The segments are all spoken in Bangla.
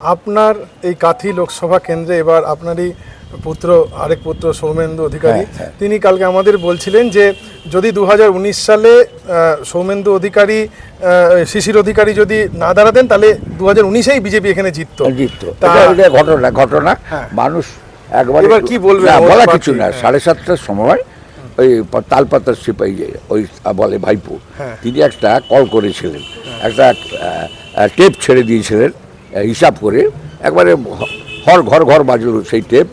আপনার এই কাথি লোকসভা কেন্দ্রে এবার আপনারই পুত্র আরেক পুত্র সৌমেন্দু অধিকারী হ্যাঁ, হ্যাঁ। তিনি কালকে আমাদের বলছিলেন যে যদি দু হাজার উনিশ সালে সৌমেন্দু অধিকারী শিশির অধিকারী যদি না দাঁড়াতেন তাহলে দু হাজার উনিশেই বিজেপি এখানে জিততো জিতত ঘটনা ঘটনা হ্যাঁ। মানুষ একবার এবার কি বলবে বলা কিছু না। সাড়ে সাতটার সময় ওই তালপাতার সিপাহী যে ওই বলে ভাইপো। তিনি একটা কল করেছিলেন একটা টেপ ছেড়ে দিয়েছিলেন হিসাব করে একবারে হর ঘর ঘর বাজলো সেই টেপ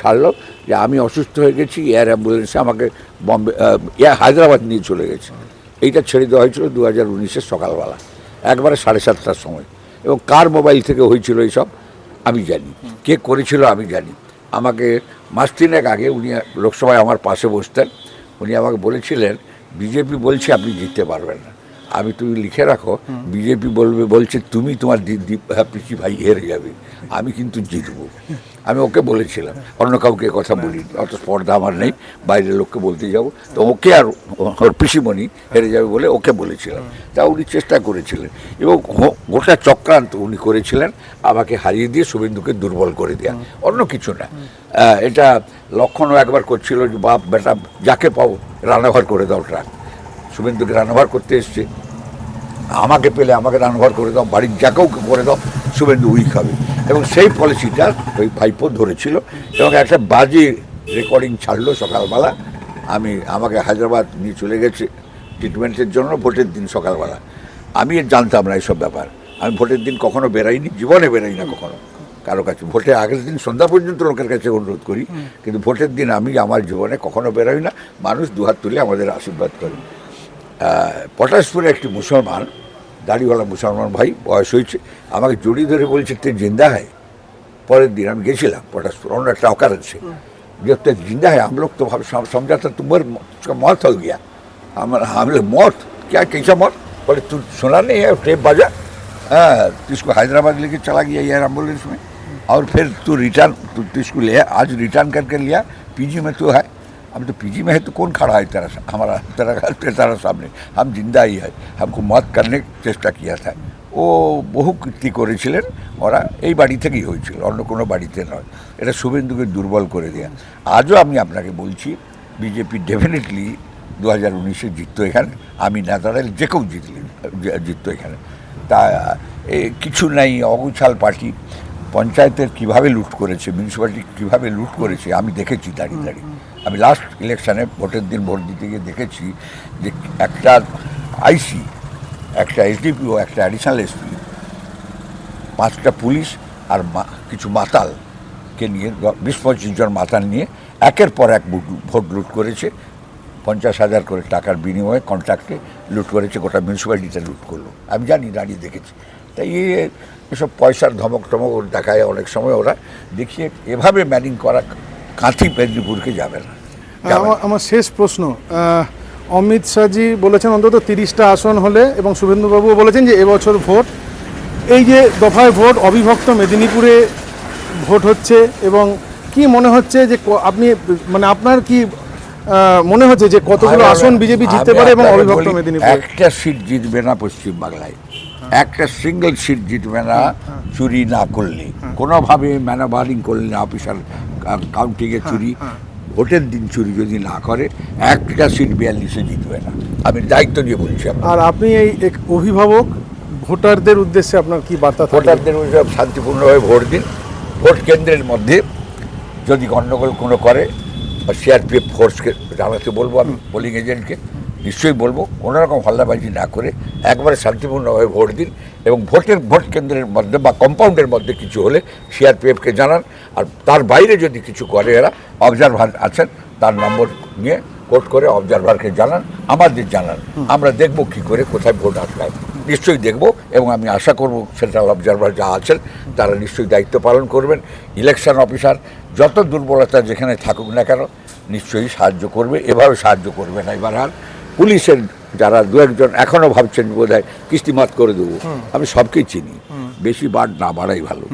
ছাড়লো যে আমি অসুস্থ হয়ে গেছি এয়ার অ্যাম্বুলেন্সে আমাকে বম্বে এয়ার হায়দ্রাবাদ নিয়ে চলে গেছে। এইটা ছেড়ে দেওয়া হয়েছিল দু হাজার উনিশের সকালবেলা, একবারে সাড়ে সাতটার সময়। এবং কার মোবাইল থেকে হয়েছিল এইসব, আমি জানি। কে করেছিল আমি জানি। আমাকে মাস তিনেক আগে উনি লোকসভায় আমার পাশে বসতেন, উনি আমাকে বলেছিলেন, বিজেপি বলছে আপনি জিততে পারবেন না। আমি তুমি লিখে রাখো, বিজেপি বলবে, বলছে তুমি তোমার পিসি ভাই হেরে যাবে। আমি কিন্তু জিতবো। আমি ওকে বলেছিলাম, অন্য কাউকে কথা বলি অত স্পর্ধা আমার নেই, বাইরের লোককে বলতে যাব। তো ওকে আর ওর পিসিমণি হেরে যাবে বলে ওকে বলেছিলাম। তা উনি চেষ্টা করেছিলেন এবং গোটা চক্রান্ত উনি করেছিলেন, আমাকে হারিয়ে দিয়ে শুভেন্দুকে দুর্বল করে দেওয়া অন্য কিছু না। এটা লক্ষণও একবার করছিল যে, বাপ, বেটা, যাকে পাও রান্নাঘর করে দাও, ট্রাক। শুভেন্দুকে রান্নাঘর করতে এসছে। আমাকে পেলে আমাকে রান্নাঘর করে দাও বাড়ির যাকেও করে দাও শুভেন্দু উই খাবে। এবং সেই পলিসিটা ওই ভাইপো ধরেছিল এবং একটা বাজে রেকর্ডিং ছাড়লো সকালবেলা। আমি আমাকে হায়দ্রাবাদ নিয়ে চলে গেছে ট্রিটমেন্টের জন্য ভোটের দিন সকালবেলা। আমি জানতাম না এইসব ব্যাপার। আমি ভোটের দিন কখনো বেরাইনি জীবনে বেরাই না কখনো। কারও কাছে ভোটে আগের দিন সন্ধ্যা পর্যন্ত লোকের কাছে অনুরোধ করি। কিন্তু ভোটের দিন আমি আমার জীবনে কখনো বেরোই না। মানুষ দুহাত তুলে আমাদের আশীর্বাদ করে। পটাশপুরে একটি মুসলমান দাড়িওয়ালা মুসলমান ভাই বয়স হয়েছে আমাকে জড়িয়ে ধরে বলছে তে জিন্দা है পরের দিন আমি গেছিলাম পটাশপুর অন্য একটা অকারেন্স से जब तक जिंदा है हम लोग तो हम सम- समझा था तुम मर उसका मौत हो गया हम हम लोग मौत क्या कैसा मौत बोले तू सुना नहीं है टेप बाजा हाँ तो इसको हैदराबाद लेके चला गया यार एम्बुलेंस में और फिर तू रिटर्न तू तू इसको ले आया, आज रिटर्न करके लिया पीजी में तो है हम तो पीजी में है तो कौन खड़ा है तेरा सा- हमारा तेरा तेरा सामने हम जिंदा ही है हमको मौत करने की চেষ্টা किया था ও বহু কীর্তি করেছিলেন ওরা এই বাড়ি থেকেই হয়েছিল অন্য কোনো বাড়িতে নয় এটা শুভেন্দুকে দুর্বল করে দেয়া আজও আমি আপনাকে বলছি বিজেপি ডেফিনেটলি দু হাজার উনিশে জিততো এখানে আমি না দাঁড়ালে যে কেউ জিতলে জিততো এখানে তা এ, কিছু নাই অগুছাল পার্টি পঞ্চায়েতের কীভাবে লুট করেছে মিউনিসিপ্যালিটি কীভাবে লুট করেছে, আমি দেখেছি দাঁড়িয়ে দাঁড়িয়ে। আমি লাস্ট ইলেকশনে ভোটের দিন ভোট দিতে গিয়ে দেখেছি যে একটা আইসি একটা এসডিপিও একটা অ্যাডিশনাল এসপি পাঁচটা পুলিশ আর কিছু মাতালকে নিয়ে, বিশ পঁচিশ জন মাতাল নিয়ে একের পর এক ভোট- লুট করেছে। পঞ্চাশ হাজার করে টাকার বিনিময়ে কন্ট্রাক্টে লুট করেছে, গোটা মিউনিসিপ্যালিটিতে লুট করল। আমি জানি, দাঁড়িয়ে দেখেছি। তাই এসব পয়সার ধমক টমক দেখায় অনেক সময় ওরা দেখিয়ে এভাবে ম্যানিং করা কাঁথি মেদিনীপুরকে যাবে না। আমার শেষ প্রশ্ন অমিত শাহজি বলেছেন অন্তত তিরিশটা আসন হলে এবং শুভেন্দুবাবুও বলেছেন যে এবছর ভোট এই যে দফায় ভোট অবিভক্ত মেদিনীপুরে ভোট হচ্ছে এবং কি মনে হচ্ছে যে আপনি মানে আপনার কি মনে হচ্ছে যে কতগুলো আসন বিজেপি জিততে পারে এবং অবিভক্ত মেদিনীপুর? একটা সিট জিতবে না পশ্চিম বাংলায় একটা সিঙ্গেল সিট জিতবে না চুরি না করলে। কোনোভাবে ম্যানাবারিং করলে না অফিসার কাউন্টিংয়ে চুরি। ভোটের দিন চুরি যদি না করে একটা সিট বিয়াল্লিশে জিতবে না। আমি দায়িত্ব নিয়ে বলছি আর আপনি এই এক অভিভাবক ভোটারদের উদ্দেশ্যে আপনার কি বার্তা? ভোটারদের সব শান্তিপূর্ণভাবে ভোট দিন। ভোট কেন্দ্রের মধ্যে যদি গণ্ডগোল কোনো করে সিআরপিএফ ফোর্সকে জানাতে বলব আমি পোলিং এজেন্টকে নিশ্চয়ই বলব কোনো রকম হল্লাবাজি না করে একবারে শান্তিপূর্ণভাবে ভোট দিন এবং ভোটের ভোট কেন্দ্রের মধ্যে বা কম্পাউন্ডের মধ্যে কিছু হলে সিআরপিএফকে জানান। আর তার বাইরে যদি কিছু করে এরা অবজারভার আছেন তার নম্বর নিয়ে কোর্ট করে অবজারভারকে জানান আমাদের জানান। আমরা দেখব কি করে কোথায় ভোট আটকায়। নিশ্চয়ই দেখব এবং আমি আশা করব সেন্ট্রাল অবজারভার যা আছেন তারা নিশ্চয়ই দায়িত্ব পালন করবেন। ইলেকশন অফিসার যত দুর্বলতা যেখানে থাকুক না কেন নিশ্চয়ই সাহায্য করবে এভাবে সাহায্য করবে না এবার আর পুলিশের যারা দু একজন এখনও ভাবছেন বোধ হয় কিস্তিমাত করে দেবো। আমি সবকেই চিনি। বেশি বাড় না বাড়াই ভালো।